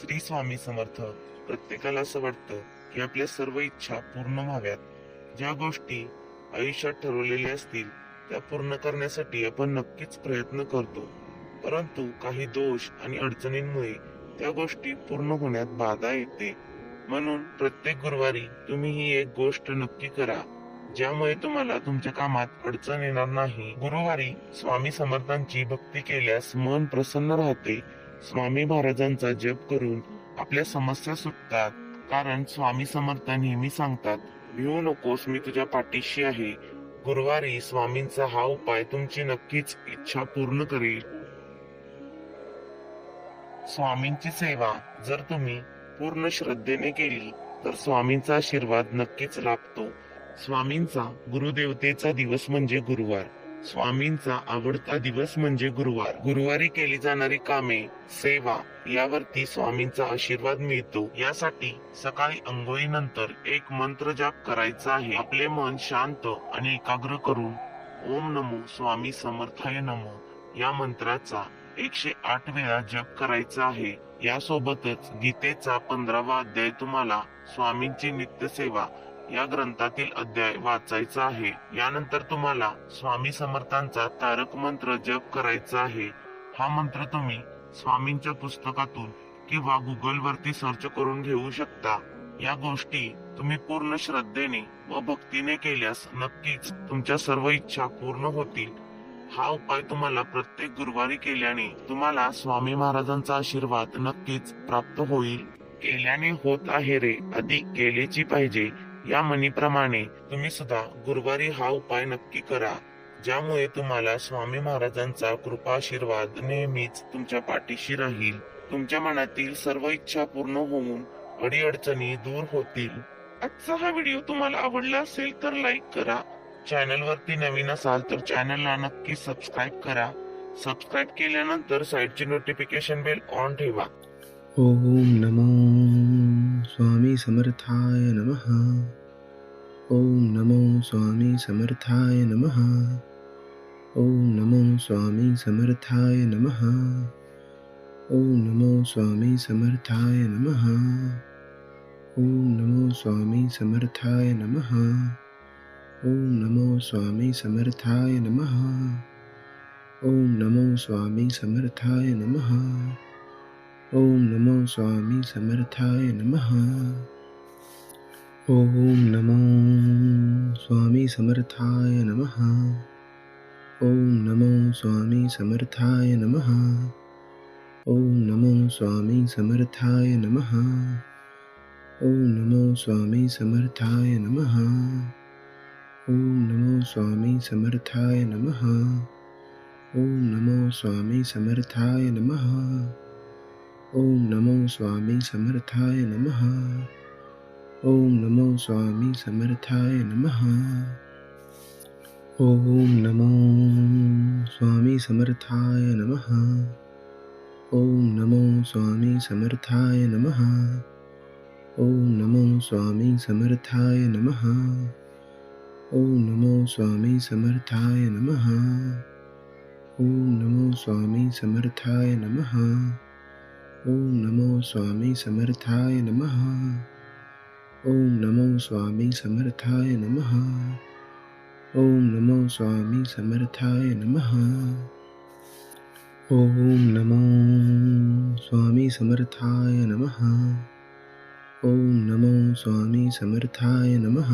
श्री स्वामी समर्थ प्रत्येकाला असं वाटतं की आपल्या सर्व इच्छा पूर्ण व्हाव्यात. ज्या गोष्टी आयुष्यात ठरवलेल्या असतील त्या पूर्ण करण्यासाठी आपण नक्कीच प्रयत्न करतो. परंतु काही दोष आणि अडचणींमुळे त्या गोष्टी पूर्ण होण्यात बाधा येते. म्हणून प्रत्येक गुरुवारी तुम्ही ही एक गोष्ट नक्की करा ज्यामुळे तुम्हाला तुमच्या कामात अडचण येणार नाही. गुरुवारी स्वामी समर्थांची भक्ती केल्यास मन प्रसन्न राहते स्वामी महाराजांचा जप करून आपल्या समस्या सुटतात. कारण स्वामी समर्थ नेहमी सांगतात भिवू नकोस मी तुझ्या पाठीशी आहे. गुरुवारी स्वामींचा हा उपाय तुमची नक्कीच इच्छा पूर्ण करेल. स्वामींची सेवा जर तुम्ही पूर्ण श्रद्धेने केली तर स्वामींचा आशीर्वाद नक्कीच लाभतो. स्वामींचा गुरुदेवतेचा दिवस म्हणजे गुरुवार. स्वामींचा आवडता दिवस म्हणजे गुरुवार. गुरुवारी केली जाणारी कामे सेवा यावरती स्वामींचा आशीर्वाद मिळतो. यासाठी सकाळी अंघोळीनंतर एक मंत्र जाप करायचा आहे. आपले मन शांत आणि एकाग्र करून ओम नमो स्वामी समर्थाय नमो या मंत्राचा एकशे आठ वेळा जप करायचा आहे. यासोबतच गीतेचा पंधरावा अध्याय तुम्हाला स्वामींची नित्य सेवा या ग्रंथातील अध्याय वाचायचा आहे. यानंतर तुम्हाला स्वामी समर्थांचा तारक मंत्र जप करायचा आहे. हा मंत्र तुम्ही स्वामींच्या पुस्तकातून किंवा गुगल वरती सर्च करून घेऊ शकता. या गोष्टी तुम्ही पूर्ण श्रद्धेने व भक्तीने केल्यास नक्कीच तुमच्या सर्व इच्छा पूर्ण होतील. हा उपाय तुम्हाला प्रत्येक गुरुवारी केल्याने तुम्हाला स्वामी महाराजांचा आशीर्वाद नक्कीच प्राप्त होईल. केल्याने होत आहे रे अधिक केलेची पाहिजे. या म्हणीप्रमाणे तुम्ही सुद्धा गुरुवारी हा उपाय नक्की करा ज्यामुळे तुम्हाला स्वामी महाराजांचा कृपा आशीर्वाद नेहमीच तुमच्या पाठीशी राहील. तुमच्या मनातील सर्व इच्छा पूर्ण होऊन अडीअडचणी दूर होतील. आजचा हा व्हिडिओ तुम्हाला आवडला असेल तर लाईक करा. चॅनल वरती नवीन असाल तर चॅनलला नक्की सबस्क्राईब करा. सबस्क्राईब केल्यानंतर साईडची नोटिफिकेशन बेल ऑन ठेवा. ओम नमो स्वामी समर्थाय नमः. ॐ नमो स्वामी समर्थाय नमः. ॐ नमो स्वामी समर्थाय नमः. ॐ नमो स्वामी समर्थाय नमः. ॐ नमो स्वामी समर्थाय नमः. ॐ नमो स्वामी समर्थाय नमः. ॐ नमो स्वामी समर्थाय नमः. ॐ नमो स्वामी समर्थाय नमः। ॐ नमो स्वामी समर्थाय नमः। ॐ नमो स्वामी समर्थाय नमः। ॐ नमो स्वामी समर्थाय नमः। ॐ नमो स्वामी समर्थाय नमः। ॐ नमो स्वामी समर्थाय नमः। ॐ नमो स्वामी समर्थाय नमः। ॐ नमो स्वामी समर्थाय नमः ॐ नमो स्वामी समर्थाय नमः ॐ नमो स्वामी समर्थाय नमः ॐ नमो स्वामी समर्थाय नमः ॐ नमो स्वामी समर्थाय नमः ॐ नमो स्वामी समर्थाय नमः ॐ नमो स्वामी समर्थाय नमः ॐ नमो स्वामी समर्थाय नमः। ॐ नमो स्वामी समर्थाय नमः। ॐ नमो स्वामी समर्थाय नमः। ॐ नमो स्वामी समर्थाय नमः। ॐ नमो स्वामी समर्थाय नमः।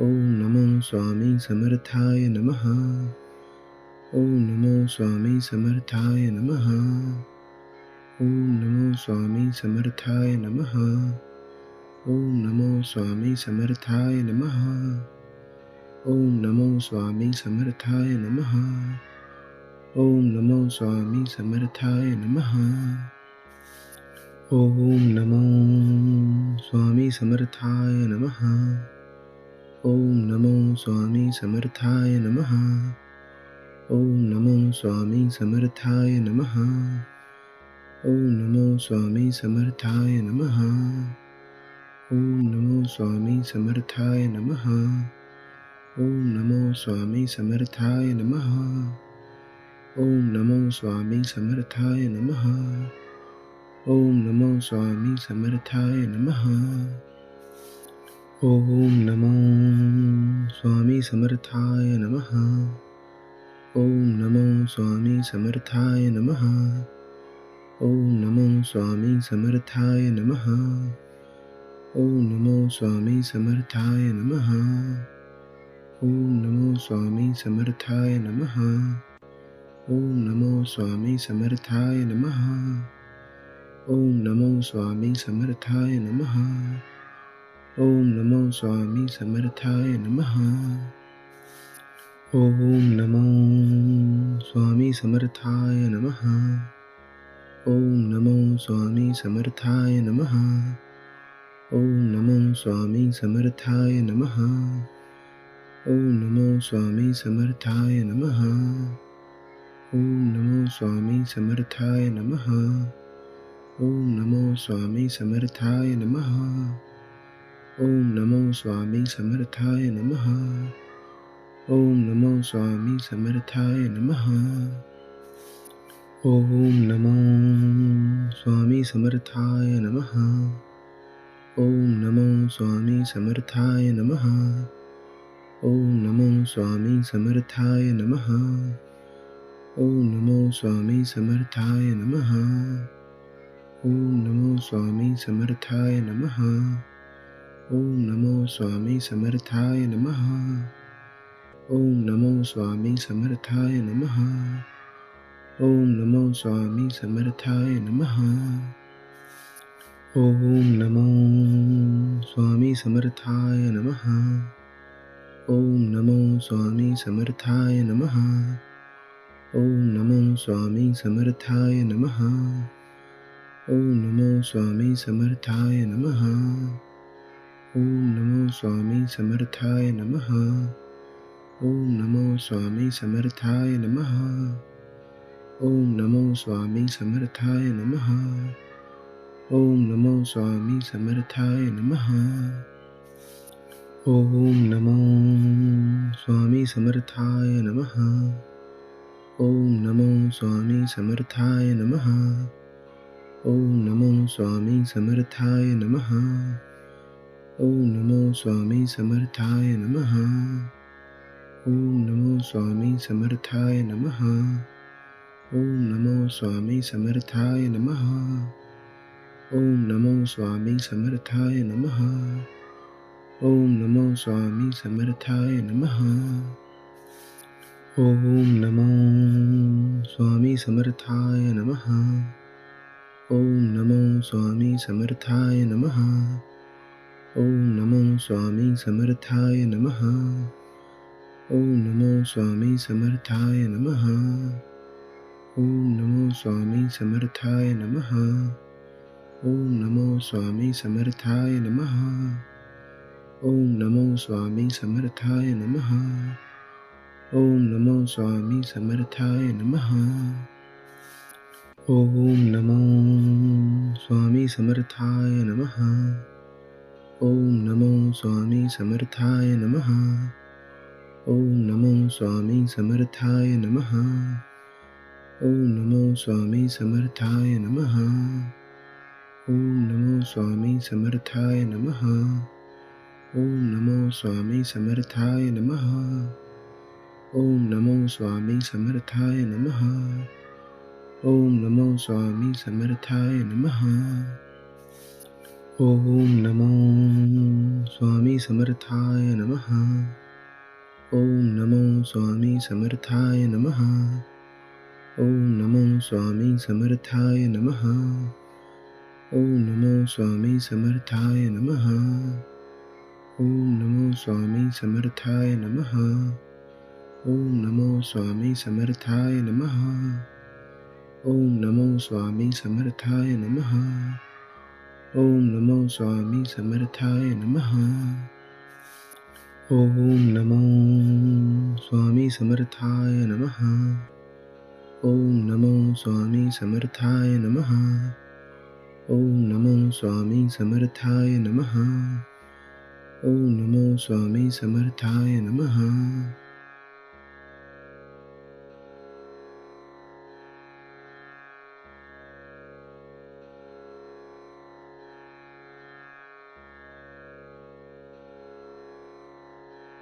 ॐ नमो स्वामी समर्थाय नमः। ॐ नमो स्वामी समर्थाय नमः। ॐ नमो स्वामी समर्थाय नमः। ओम नमो स्वामी समर्थाय नमः। ॐ नमो स्वामी समर्थाय नमः। ॐ नमो स्वामी समर्थाय नमः। ॐ नमो स्वामी समर्थाय नमः। ॐ नमो स्वामी समर्थाय नमः। ॐ नमो स्वामी समर्थाय नमः। ॐ नमो स्वामी समर्थाय नमः। ॐ नमो स्वामी समर्थाय नमः। ॐ नमो स्वामी समर्थाय नमः। ॐ नमो स्वामी समर्थाय नमः। ओम नमो स्वामी समर्थाय नमः। ओम नमो स्वामी समर्थाय नमः। ओम नमो स्वामी समर्थाय नमः। ॐ नमो स्वामी समर्थाय नमः। ॐ नमो स्वामी समर्थाय नमः। ॐ नमो स्वामी समर्थाय नमः। ॐ नमो स्वामी समर्थाय नमः। ॐ नमो स्वामी समर्थाय नमः। ॐ नमो स्वामी समर्थाय नमः। ॐ नमो स्वामी समर्थाय नमः। ओम नमो स्वामी समर्थाय नमः। ओम नमो स्वामी समर्थाय नमः। ओम नमो स्वामी समर्थाय नमः। ओम नमो स्वामी समर्थाय नमः। ओम नमो स्वामी समर्थाय नमः। ओम नमो स्वामी समर्थाय नमः। ओम नमो स्वामी समर्थाय नमः। ओम नमो स्वामी समर्थाय नमः। ओम नमो स्वामी समर्थाय नमः। ओम नमो स्वामी समर्थाय नमः। ओम नमो स्वामी समर्थाय नमः। ओम नमो स्वामी समर्थाय नमः। ओम नमो स्वामी समर्थाय नमः। ओम नमो स्वामी समर्थाय नमः। ओम नमो स्वामी समर्थाय नमः। ओम नमो स्वामी समर्थाय नमः। ओम नमो स्वामी समर्थाय नमः। ओम नमो स्वामी समर्थाय नमः। ओम नमो स्वामी समर्थाय नमः। ओम नमो स्वामी समर्थाय नमः। ओम नमो स्वामी समर्थाय नमः। ओम नमो स्वामी समर्थाय नमः ओम नमो स्वामी समर्थाय नमः ओम नमो स्वामी समर्थाय नमः ओम नमो स्वामी समर्थाय नमः ओम नमो स्वामी समर्थाय नमः ओम नमो स्वामी समर्थाय नमः ओम नमो स्वामी समर्थाय नमः ओम नमो स्वामी समर्थाय नमः। ओम नमो स्वामी समर्थाय नमः। ओम नमो स्वामी समर्थाय नमः। ओम नमो स्वामी समर्थाय नमः। ओम नमो स्वामी समर्थाय नमः। ओम नमो स्वामी समर्थाय नमः। ओम नमो स्वामी समर्थाय नमः। ओम नमो स्वामी समर्थाय नमः। ओम नमो स्वामी समर्थाय नमः। ओम नमो स्वामी समर्थाय नमः। ओम नमो स्वामी समर्थाय नमः। ओम नमो स्वामी समर्थाय नमः। ओम नमो स्वामी समर्थाय नमः। ओम नमो स्वामी समर्थाय नमः। ओम नमो स्वामी समर्थाय नमः। ओम नमो स्वामी समर्थाय नमः। ओम नमो स्वामी समर्थाय नमः। ओम नमो स्वामी समर्थाय नमः। ओम नमो स्वामी समर्थाय नमः। ओम नमो स्वामी समर्थाय नमः। ओम नमो स्वामी समर्थाय नमः। ओम नमो स्वामी समर्थाय नमः। ओम नमो स्वामी समर्थाय नमः। ओम नमो स्वामी समर्थाय नमः। ओम नमो स्वामी समर्थाय नमः। ओम नमो स्वामी समर्थाय नमः। ओम नमो स्वामी समर्थाय नमः। ओम नमो स्वामी समर्थाय नमः। ओम नमो स्वामी समर्थाय नमः। ओम नमो स्वामी समर्थाय नमः। ओम नमो स्वामी समर्थाय नमः।